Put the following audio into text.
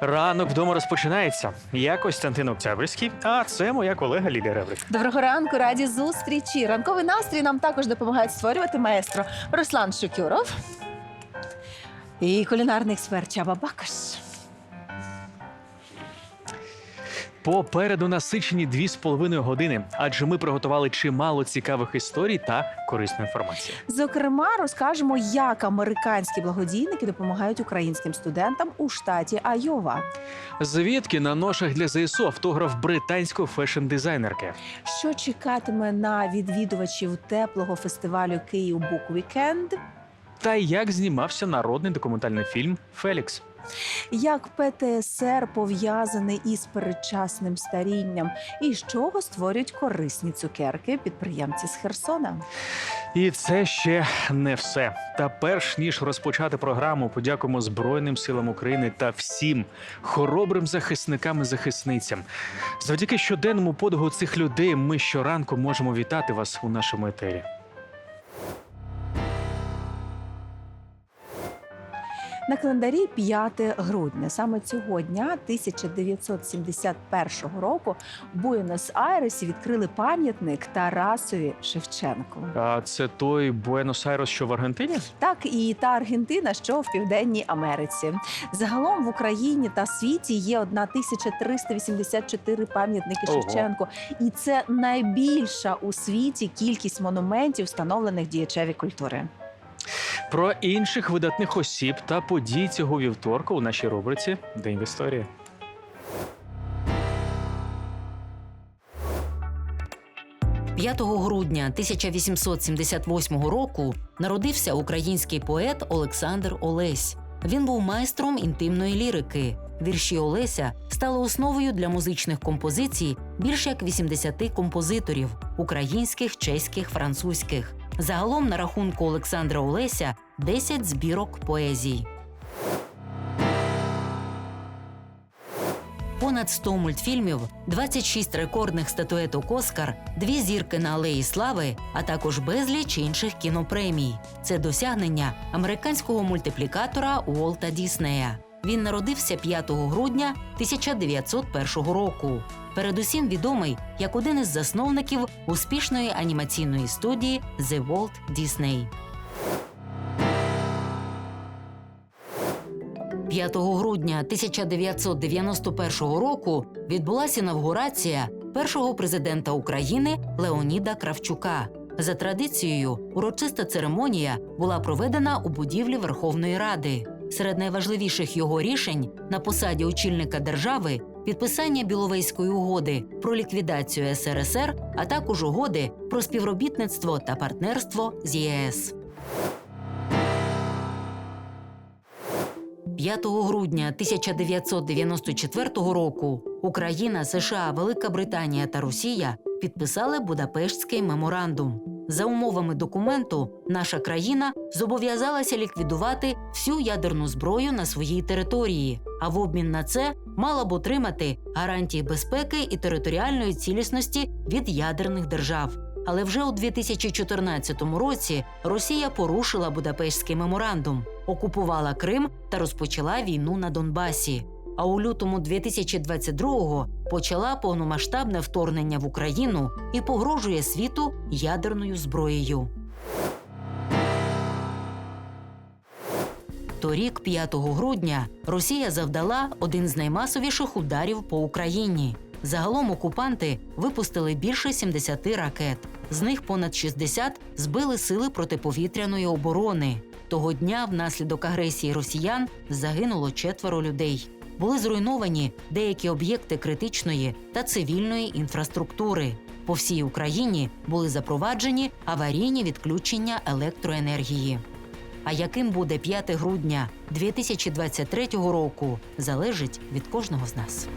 Ранок вдома розпочинається. Я Костянтин Октябрьський, а це моя колега Лілія Реврик. Доброго ранку, раді зустрічі. Ранковий настрій нам також допомагають створювати маестро Руслан Шукюров і кулінарний експерт Чаба Бакаш. Попереду насичені дві з половиною години, адже ми приготували чимало цікавих історій та корисної інформації. Зокрема, розкажемо, як американські благодійники допомагають українським студентам у штаті Айова. Звідки на ношах для ЗСУ автограф британської фешн-дизайнерки? Що чекатиме на відвідувачів теплого фестивалю Київ Бук Вікенд? Та як знімався народний документальний фільм Фелікс? Як ПТСР пов'язаний із передчасним старінням, і з чого створюють корисні цукерки підприємці з Херсона? І це ще не все. Та перш ніж розпочати програму, подякуємо Збройним силам України та всім хоробрим захисникам і захисницям. Завдяки щоденному подвигу цих людей ми щоранку можемо вітати вас у нашому етері. На календарі 5 грудня. Саме цього дня, 1971 року, в Буенос-Айресі відкрили пам'ятник Тарасові Шевченку. А це той Буенос-Айрес, що в Аргентині? Так і та Аргентина, що в Південній Америці. Загалом в Україні та світі є 1384 пам'ятники. Шевченку, і це найбільша у світі кількість монументів, встановлених діячеві культури. Про інших видатних осіб та подій цього вівторка у нашій рубриці День в історії. – 5 грудня 1878 року народився український поет Олександр Олесь. Він був майстром інтимної лірики. Вірші Олеся стали основою для музичних композицій більш як 80 композиторів українських, чеських, французьких. Загалом на рахунку Олександра Олеся 10 збірок поезій. Понад 100 мультфільмів, 26 рекордних статуеток Оскар, дві зірки на Алеї Слави, а також безліч інших кінопремій. Це досягнення американського мультиплікатора Уолта Діснея. Він народився 5 грудня 1901 року. Передусім відомий як один із засновників успішної анімаційної студії The Walt Disney. 5 грудня 1991 року відбулася інавгурація першого президента України Леоніда Кравчука. За традицією, урочиста церемонія була проведена у будівлі Верховної Ради. Серед найважливіших його рішень на посаді очільника держави підписання Біловейської угоди про ліквідацію СРСР, а також угоди про співробітництво та партнерство з ЄС. 5 грудня 1994 року Україна, США, Велика Британія та Росія підписали Будапештський меморандум. За умовами документу, наша країна зобов'язалася ліквідувати всю ядерну зброю на своїй території, а в обмін на це мала б отримати гарантії безпеки і територіальної цілісності від ядерних держав. Але вже у 2014 році Росія порушила Будапештський меморандум, окупувала Крим та розпочала війну на Донбасі. А у лютому 2022-го почала повномасштабне вторгнення в Україну і погрожує світу ядерною зброєю. Торік, 5 грудня, Росія завдала один з наймасовіших ударів по Україні. Загалом окупанти випустили більше 70 ракет. З них понад 60 збили сили протиповітряної оборони. Того дня, внаслідок агресії росіян, загинуло четверо людей. Були зруйновані деякі об'єкти критичної та цивільної інфраструктури. По всій Україні були запроваджені аварійні відключення електроенергії. А яким буде 5 грудня 2023 року, залежить від кожного з нас.